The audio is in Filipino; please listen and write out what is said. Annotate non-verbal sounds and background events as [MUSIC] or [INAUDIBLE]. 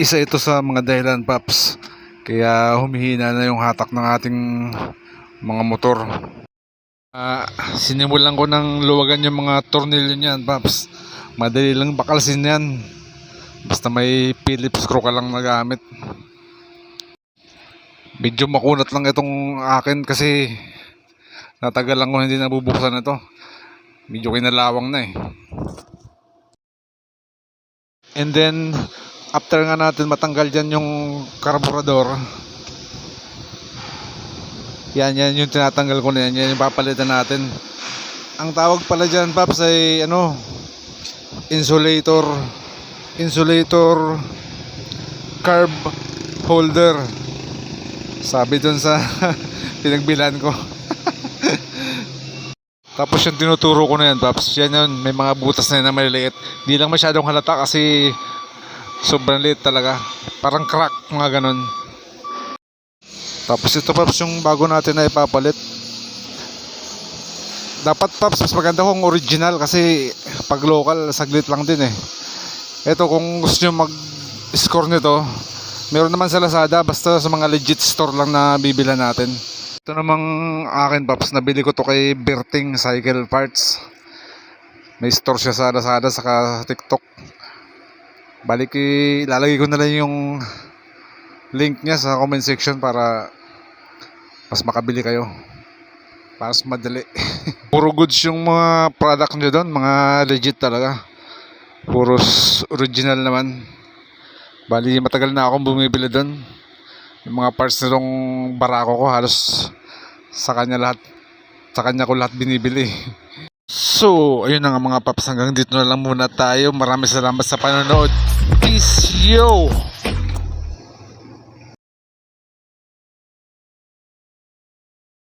Isa ito sa mga dahilan, Paps. Kaya humihina na yung hatak ng ating mga motor. Ah, sinimulan ko ng luwagan yung mga tornilyo niyan, Paps. Madali lang bakalsin yan. Basta may Phillips screw ka lang nagamit. Medyo makunat lang itong akin kasi natagal lang ko hindi nabubuksan ito. Medyo kinalawang na eh. And then, after nga natin matanggal dyan yung karburador, yan, yan yung tinatanggal ko na yan. Yan yung papalitan natin. Ang tawag pala dyan, Paps, ay ano, insulator, insulator carb holder. Sabi dun sa [LAUGHS] pinagbilan ko. [LAUGHS] Tapos yung tinuturo ko na yan, Paps. Yan yun, may mga butas na yan na maliliit. Di lang masyadong halata kasi sobrang liit talaga. Parang crack, mga ganun. Tapos ito, Paps, yung bago natin na ipapalit. Dapat, Paps, mas maganda kung original kasi pag local, saglit lang din eh. Ito, kung gusto nyo mag-score nito, meron naman sa Lazada, basta sa mga legit store lang na bibila natin. Ito namang akin, Paps. Nabili ko to kay Berting Cycle Parts. May store siya sa Lazada saka sa TikTok. Balik ilalagay ko na lang yung link niya sa comment section para mas makabili kayo. Mas madali. [LAUGHS] Puro goods yung mga product nyo doon. Mga legit talaga. Puro original naman. Bali, matagal na akong bumibili doon. Yung mga parts nitong barako ko halos sa kanya lahat sa kanya ko lahat binibili. So, ayun na nga mga paps hanggang dito na lang muna tayo. Maraming salamat sa panonood. Peace yo!